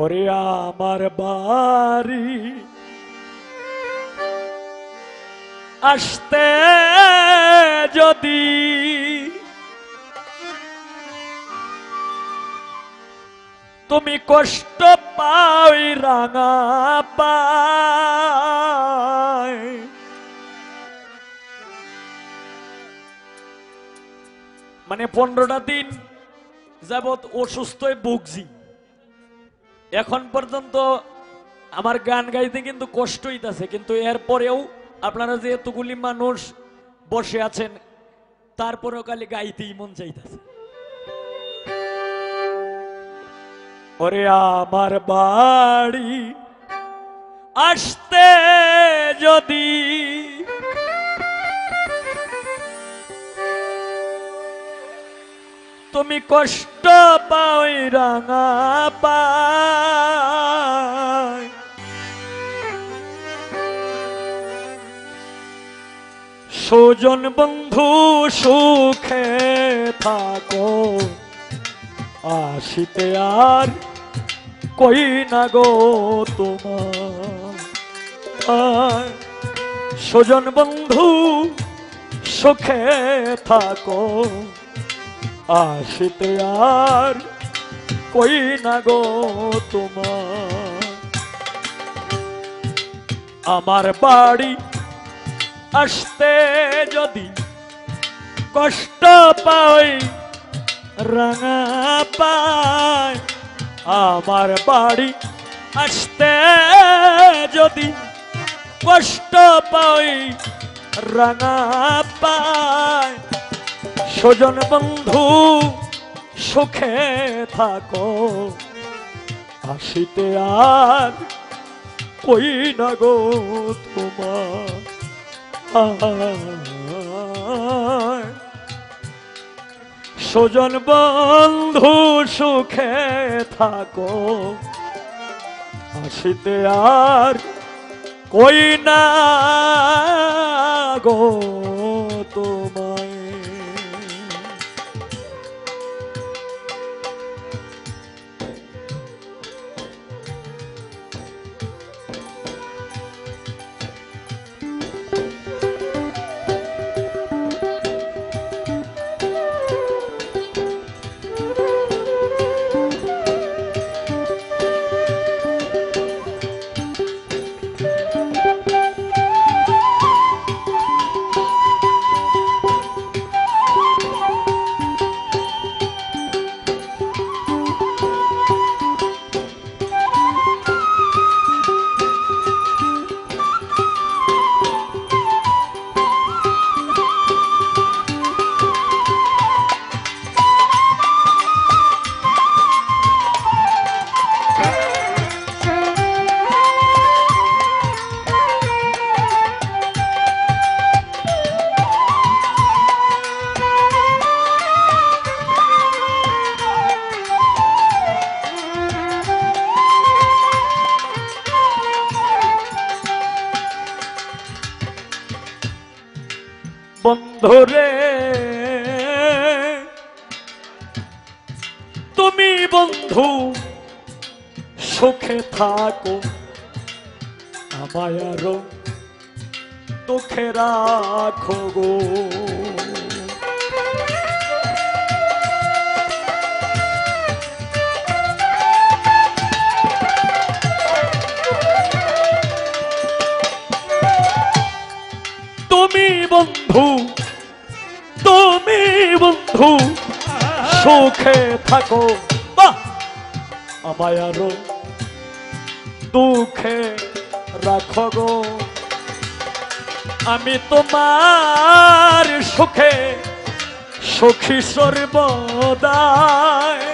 ওরে আমার বাড়ি। আসতে যদি তুমি কষ্ট পাই রাঙা পাই মানে পনেরোটা দিন যাবৎ অসুস্থ ভুগছি। এখন পর্যন্ত আমার গান গাইতে কিন্তু কষ্ট হইতাছে, কিন্তু এরপরেও আপনারা যে এতগুলি মানুষ বসে আছেন, তারপরেও খালি গাইতেই মন চাইতেছে। ওরে আমার বাড়ি আসতে যদি তুমি কষ্ট পাই রাঙা সুজন বন্ধু সুখে থাকো, আসিতে আর কই না গো তোমার। সুজন বন্ধু সুখে থাকো আসিতে আর কই না গো তোমার? আমার বাড়ি আসতে যদি কষ্ট পাই, রাঙা পাই, আমার বাড়ি আসতে যদি কষ্ট পাই, রাঙা পাই স্বজন বন্ধু, সুখে থাকো। আসিতে আর কই না গো তোমার? স্বজন বন্ধু, সুখে থাকো। আসিতে আর কই না গো তোমায় বন্ধুরে তুমি বন্ধু সুখে থাকো। আমায় আরও দুঃখে রাখো গো। সুখে থাকো। আমায় দুঃখে রাখো গো। আমি তোমার সুখে সুখী সর্বদায়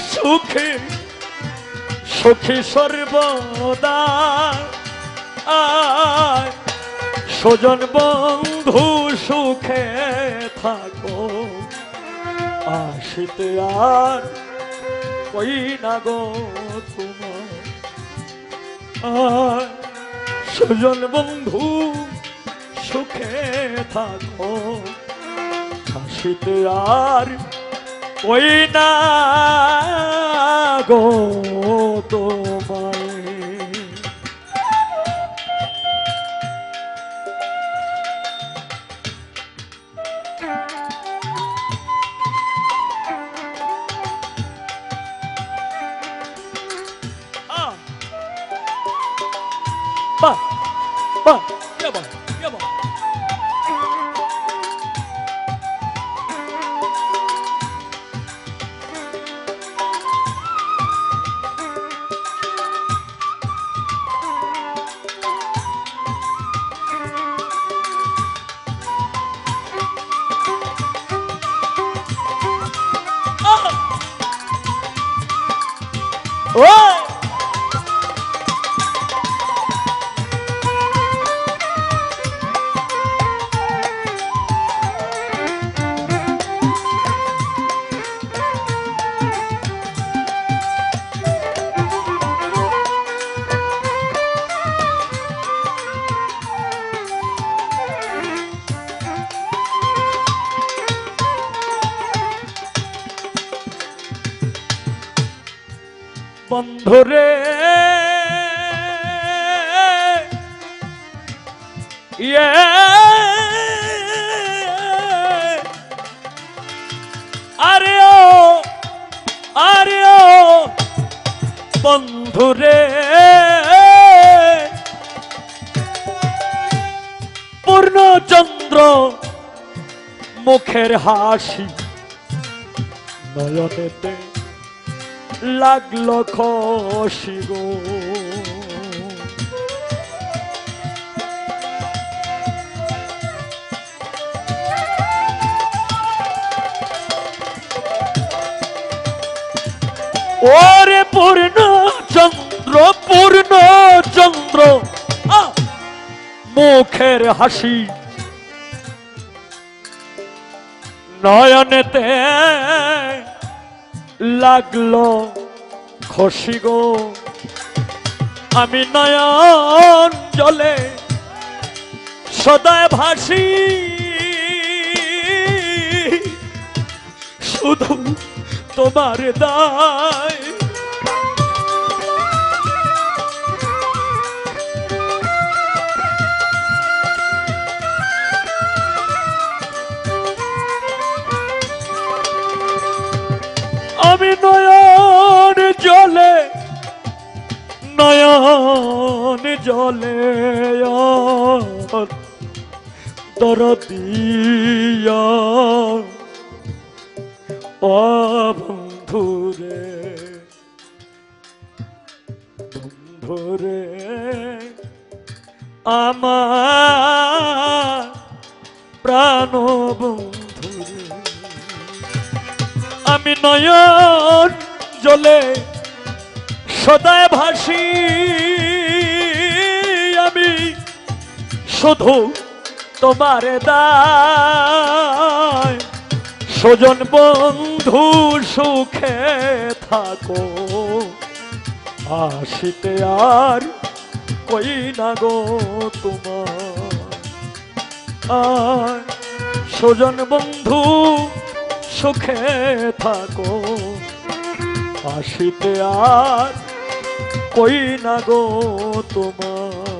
সুখে, সুখী সর্বদা। আয়, স্বজন বন্ধু সুখে থাকো। আসিতে আর কই না গো তোমার? সুজন বন্ধু সুখে থাকো। হাসিতে আর ওই না গো তোমায় বন্ধুরে পূর্ণচন্দ্র মুখের হাসি নয়নেতে লাগল খসি গো। ওরে পূর্ণ মুখের হাসি। নয়নেতে লাগল খসি গো। আমি নয়ন জলে সদায় ভাসি। শুধু তোমার দায়। নয়ন জলে দরদিয়া। বন্ধুরে বন্ধুরে আমার প্রাণ বন্ধুরে। আমি নয়ন জলে সদায় ভাসি আমি। শুধু তোমার দায়। স্বজন বন্ধু, সুখে থাকো। আসিতে আর কই না গো তোমার? আয় স্বজন বন্ধু, সুখে থাকো। আসিতে আর কই না গো তোমার?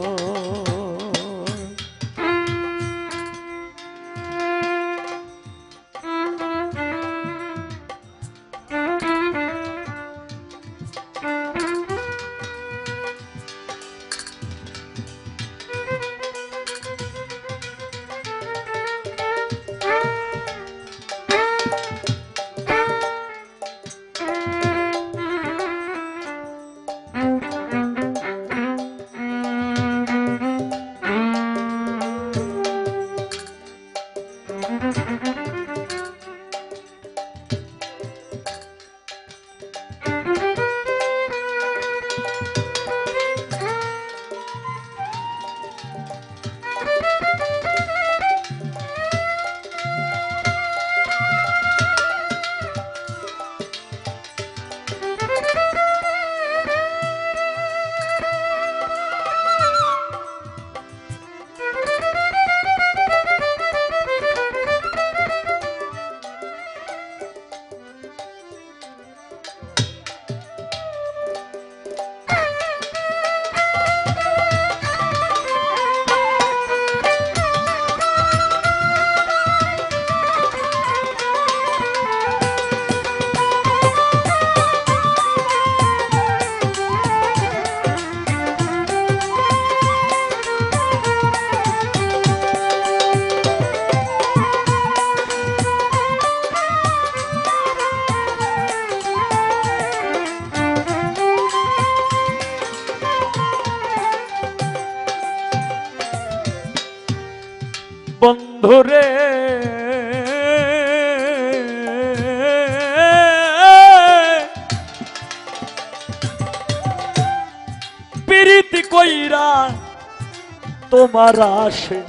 তোমার আসে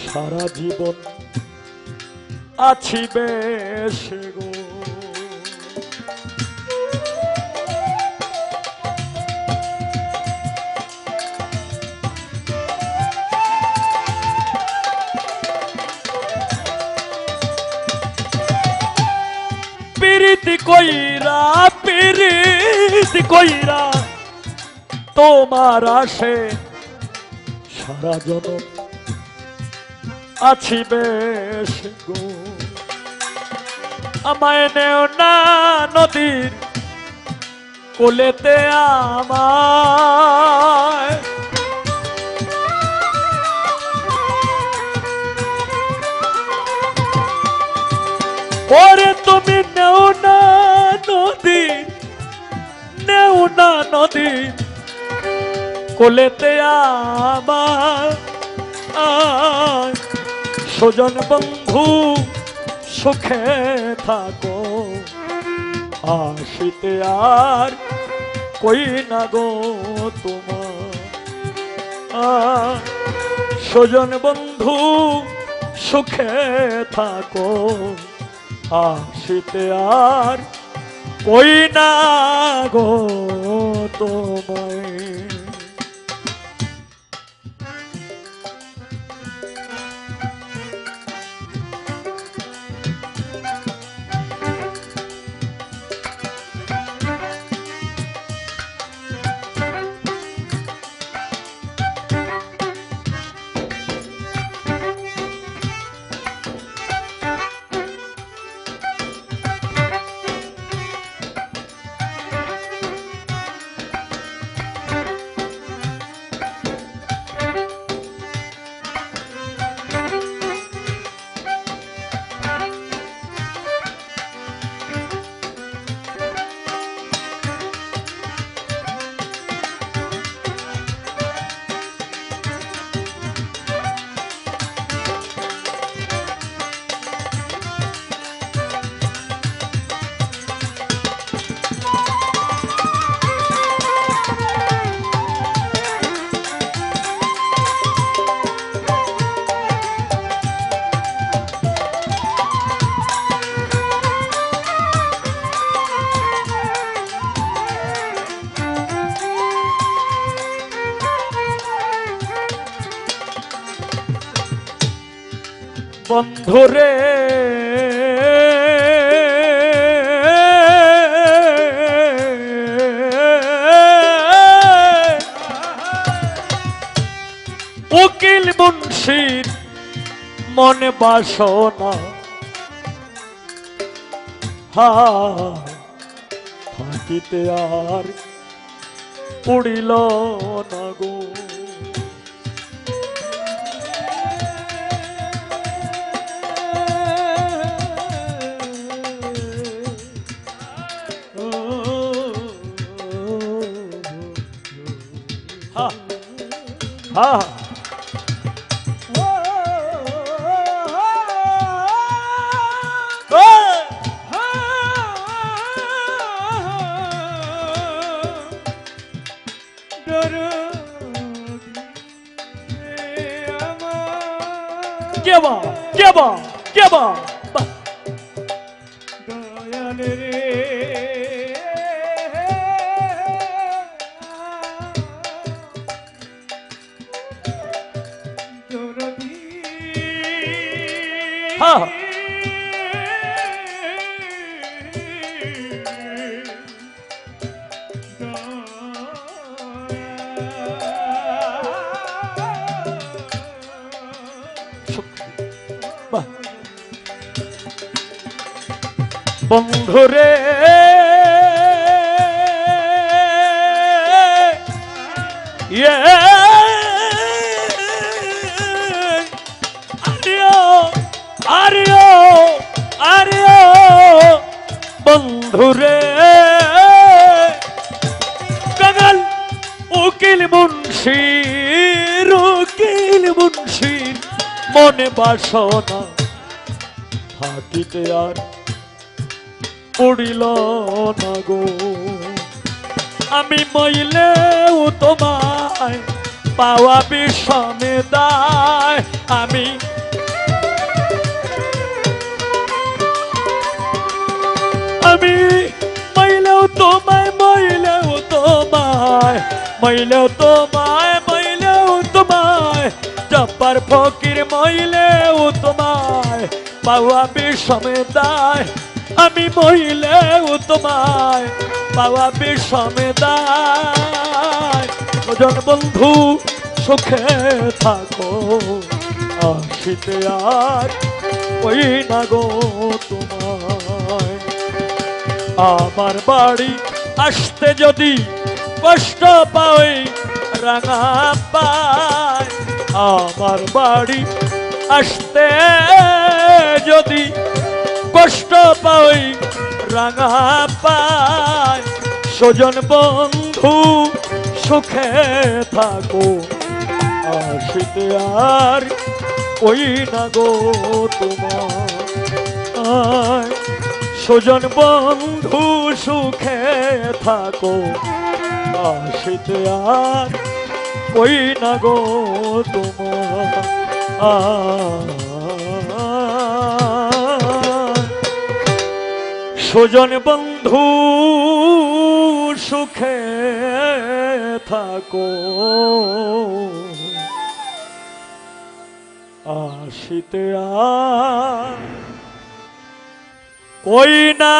সারা জীবন। আছি বেশ গো। প্রীতি কইরা প্রীতি কইরা তোমার আসে সারা জনম আছি বেশ গো। আমায় নেও না নদীর কোলেতে আমায়। ওরে তুমি নেও না নদী নেও না নদী কোলেতে আমার আয়, স্বজন বন্ধু সুখে থাকো। আসিতে আর কই না গো তোমার? আয়, স্বজন বন্ধু সুখে থাকো। আসিতে আর কই না গো তোমায় বন্ধুরে উকিল মুন্সির মনে বাসনা। হা থাকিতে আর উড়িল না গো। Ha. কেবা কেবা কেবা বাহ হা বাহ বন্ধুরে। বন্ধুরে কাঙাল উকিল মুন্সির উকিল মুন্সির মনে বাসনা। থাকিতে আর পড়িল না গো। আমি মইলেও তোমায় পাওয়া বিষমে দায়। আমি মইলেও তোমায় মইলেও তোমায়, জব্বার ফকির মইলেও তোমায়, পাওয়া বিষমে দায়, আমি মইলেও তোমায়, পাওয়া বিষমে দায়। ওজন বন্ধু সুখে থাকো আসিতে আর ওই না গো তোমায়। আমার বাড়ি আসতে যদি কষ্ট পাই রাঙা পায়। আমার বাড়ি আসতে যদি কষ্ট পাই রাঙা পায়, স্বজন বন্ধু সুখে থাকো। আসিতে আর ওই না গো তোমার সুজন বন্ধু সুখে থাকো। আসিতে আর ওই না গো তোমার? সুজন বন্ধু সুখে থাকো। আসিতে আর কই না